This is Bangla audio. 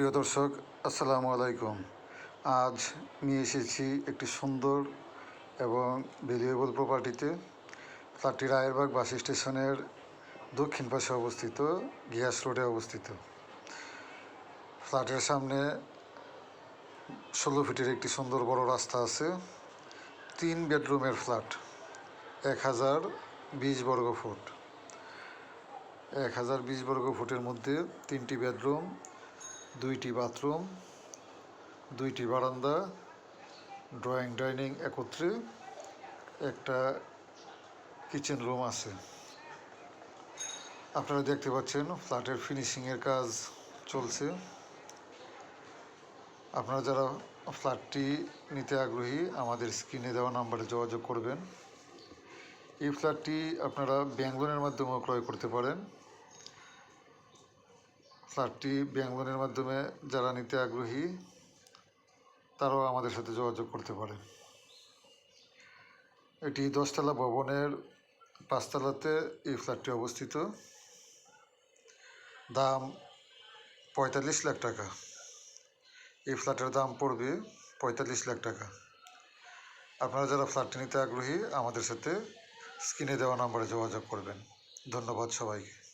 প্রিয় দর্শক, আসসালামু আলাইকুম। আজ নিয়ে এসেছি একটি সুন্দর এবং ভ্যালুয়েবল প্রপার্টিতে ফ্ল্যাটটি রায়েরবাগ বাস স্টেশনের দক্ষিণ পাশে অবস্থিত, গিয়াস রোডে অবস্থিত। ফ্ল্যাটের সামনে ষোলো ফিটের একটি সুন্দর বড় রাস্তা আছে। তিন বেডরুমের ফ্ল্যাট, এক হাজার বিশ বর্গ ফুট। এক হাজার বিশ বর্গ ফুটের মধ্যে তিনটি বেডরুম দুইটি বাথরুম, দুইটি বারান্দা, ড্রয়িং, ডাইনিং একত্রে একটা কিচেন রুম আছে। আপনারা দেখতে পাচ্ছেন ফ্ল্যাটের ফিনিশিংয়ের কাজ চলছে। আপনারা যারা ফ্ল্যাটটি নিতে আগ্রহী, আমাদের স্ক্রিনে দেওয়া নাম্বারে যোগাযোগ করবেন। এই ফ্ল্যাটটি আপনারা ব্যাংক লোনের মাধ্যমেও ক্রয় করতে পারেন। ফ্ল্যাটটি ব্যাংলোনের মাধ্যমে যারা নিতে আগ্রহী, তারাও আমাদের সাথে যোগাযোগ করতে পারে। এটি দশতলা ভবনের পাঁচতলাতে এই ফ্ল্যাটটি অবস্থিত। দাম পঁয়তাল্লিশ লাখ টাকা। এই ফ্ল্যাটের দাম পড়বে পঁয়তাল্লিশ লাখ টাকা। আপনারা যারা ফ্ল্যাটটি নিতে আগ্রহী, আমাদের সাথে স্ক্রিনে দেওয়া নাম্বারে যোগাযোগ করবেন। ধন্যবাদ সবাইকে।